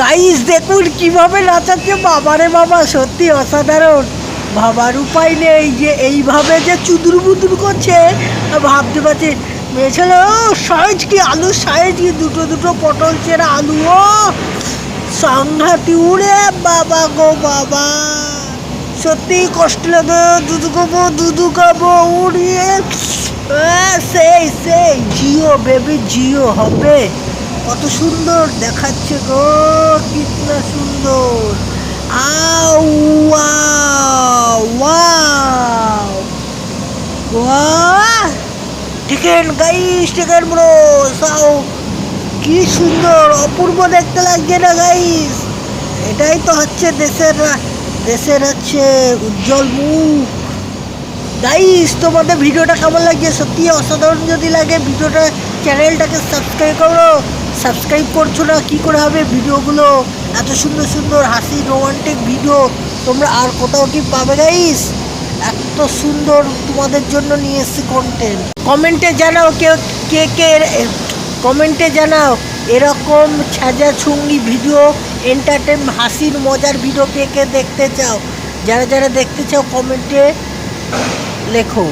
Guys দেখুন কীভাবে নাচাচ্ছে বাবারে বাবা, সত্যি অসাধারণ। ভাবার উপায় নেই যে এইভাবে যে চুদুর বুদুর করছে। ভাবতে পারছি মেয়ে ছেলে ও, সাইজ কি, আলু সাইজ কি, দুটো দুটো পটল চেরা আলু, ও। সাংঘাতি উড়ে বাবা গো বাবা। সত্যি কষ্ট লাগে, দুধু খাব দুধু খাব উড়িয়ে সেই সেই, জিও বেবি জিও হবে। কত সুন্দর দেখাচ্ছে গো, কিতনা সুন্দর। গাইস ব্রো সাও কি সুন্দর, অপূর্ব দেখতে লাগছে না, গাইস? এটাই তো হচ্ছে দেশের দেশের হচ্ছে উজ্জ্বল মুখ। গাইস, তোমাদের ভিডিওটা কেমন লাগছে? সত্যি অসাধারণ যদি লাগে, ভিডিওটা, চ্যানেলটাকে সাবস্ক্রাইব করো। সাবস্ক্রাইব করছ না, কী করে হবে? ভিডিওগুলো এত সুন্দর সুন্দর হাসি রোমান্টিক ভিডিও তোমরা আর কোথাও কি পাবে গাইস এত সুন্দর তোমাদের জন্য নিয়ে এসেছি কন্টেন্ট কমেন্টে জানাও কেউ, কে কে কমেন্টে জানাও এরকম ছাজা ছুঙ্গি ভিডিও এন্টারটেন হাসির, মজার ভিডিও কে কে দেখতে চাও? যারা যারা দেখতে চাও কমেন্টে লেখো।